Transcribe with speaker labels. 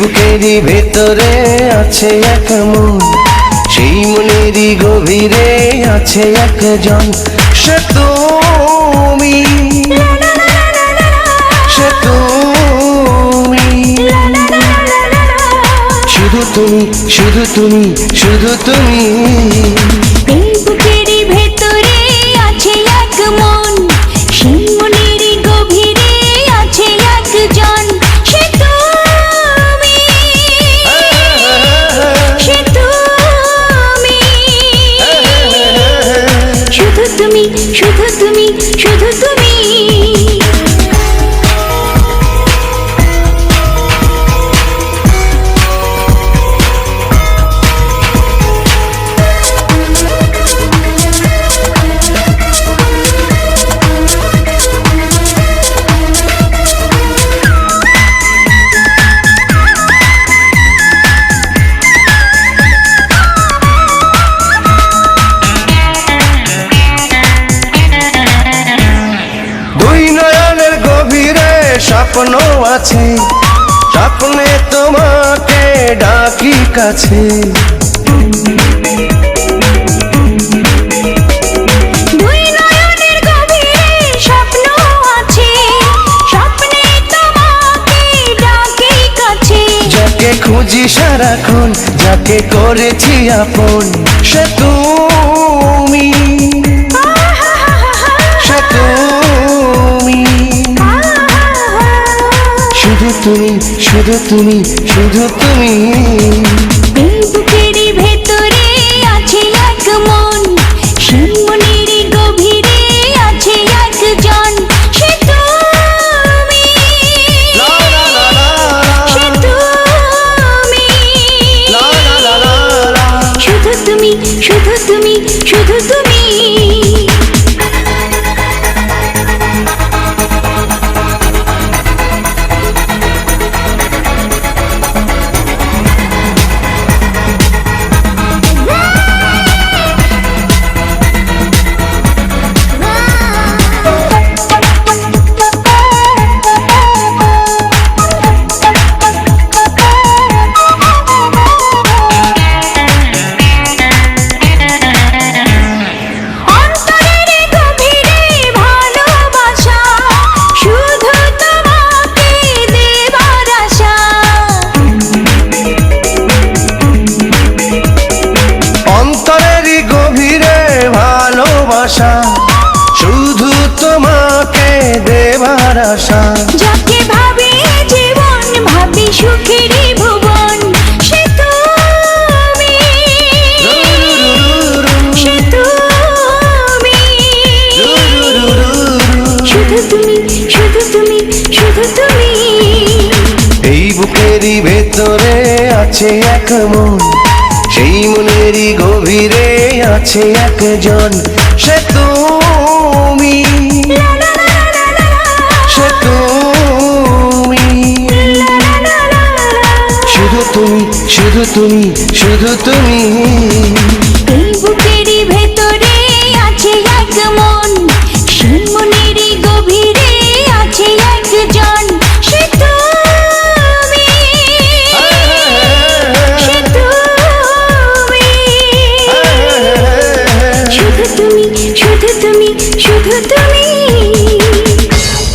Speaker 1: ভেতরে আছে এক মন। সেই মনেরই গভীরে আছে একজন। সে তুমি। সে তুমি। শুধু তুমি শুধু তুমি শুধু তুমি।
Speaker 2: শুধু তুমি শুধু তুমি।
Speaker 1: স্বপ্ন আছে স্বপ্নে তোমাকে ডাকি কাছে। খুঁজি সারাক্ষণ যাকে করেছি আপন সে তুমি। শুধু তুমি শুধু তুমি।
Speaker 2: ভেতরে আছে এক মন গভীরে আছে একজন। সে তুমি। সে। শুধু তুমি শুধু তুমি শুধু তুমি। দেবার আশা। যাকে ভাবে জীবন ভাবি সুখেরই ভুবন সে তুমি সে তুমি শুধু তুমি শুধু তুমি শুধু তুমি।
Speaker 1: এই বুকেরই ভেতরে আছে এক মন সেই মনেরই গভীরে আছে একজন সে
Speaker 2: তুমি শুধু তুমি শুধু তুমি।